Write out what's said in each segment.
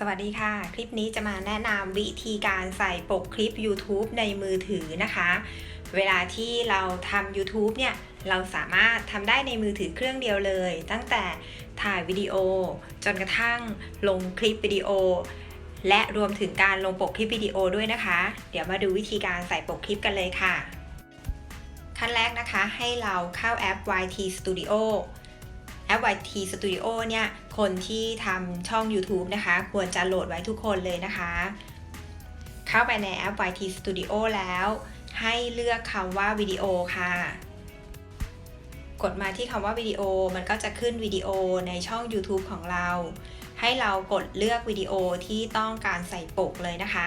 สวัสดีค่ะ คลิปนี้จะมาแนะนำวิธีการใส่ปกคลิป YouTube ในมือถือนะคะ เวลาที่เราทำ YouTube เนี่ย เราสามารถทำได้ในมือถือเครื่องเดียวเลย ตั้งแต่ถ่ายวิดีโอ จนกระทั่งลงคลิปวิดีโอ และรวมถึงการลงปกคลิปวิดีโอด้วยนะคะ เดี๋ยวมาดูวิธีการใส่ปกคลิปกันเลยค่ะ ขั้นแรกนะคะให้เราเข้าแอป YT Studio แอป YT Studio เนี่ย คนที่ทำช่อง YouTube นะคะ ควรจะโหลดไว้ทุกคนเลยนะคะ เข้าไปในแอป YT Studio แล้ว ให้เลือกคำว่าวิดีโอค่ะ กดมาที่คำว่าวิดีโอ มันก็จะขึ้นวิดีโอในช่อง YouTube ของเรา ให้เรากดเลือกวิดีโอที่ต้องการใส่ปกเลยนะคะ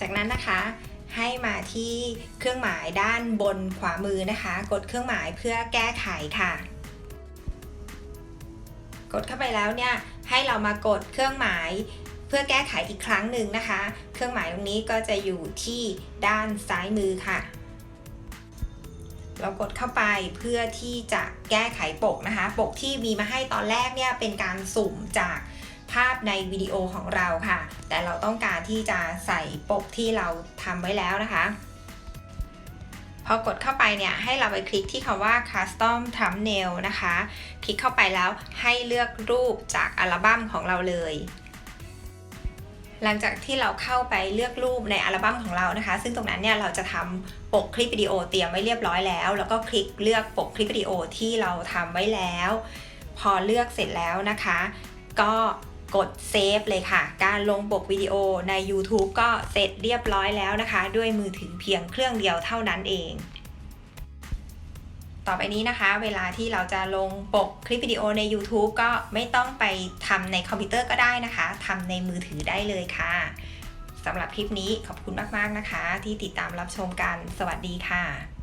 จากนั้นนะคะให้มาที่เครื่องหมายด้านบนขวามือนะคะ กดเครื่องหมายเพื่อแก้ไขค่ะ กดเข้าไปแล้วเนี่ยให้เรามากดเครื่องหมายเพื่อแก้ไขอีกครั้งหนึ่งนะคะ เครื่องหมายตรงนี้ก็จะอยู่ที่ด้านซ้ายมือค่ะ เรากดเข้าไปเพื่อที่จะแก้ไขปกนะคะ ปกที่มีมาให้ตอนแรกเนี่ยเป็นการสุ่มจากภาพในวิดีโอของเราค่ะ แต่เราต้องการที่จะใส่ปกที่เราทำไว้แล้วนะคะ พอกดเข้าไปเนี่ยให้เราไปคลิกที่คำว่า custom thumbnail นะคะ คลิกเข้าไปแล้วให้เลือกรูปจากอัลบั้มของเราเลย หลังจากที่เราเข้าไปเลือกรูปในอัลบั้มของเรานะคะ ซึ่งตรงนั้นเนี่ยเราจะทำปกคลิปวิดีโอเตรียมไว้เรียบร้อยแล้ว แล้วก็คลิกเลือกปกคลิปวิดีโอที่เราทำไว้แล้ว พอเลือกเสร็จแล้วนะคะ ก็ กดเซฟเลยค่ะ การลงปกวิดีโอใน YouTube ก็เสร็จเรียบร้อยแล้วนะคะ ด้วยมือถือเพียงเครื่องเดียวเท่านั้นเอง ต่อไปนี้นะคะ เวลาที่เราจะลงปกคลิปวิดีโอใน YouTube ก็ไม่ต้องไปทำในคอมพิวเตอร์ก็ได้นะคะทำในมือถือได้เลยค่ะสำหรับคลิปนี้ขอบคุณมาก ๆ นะคะ ที่ติดตามรับชมกัน สวัสดีค่ะ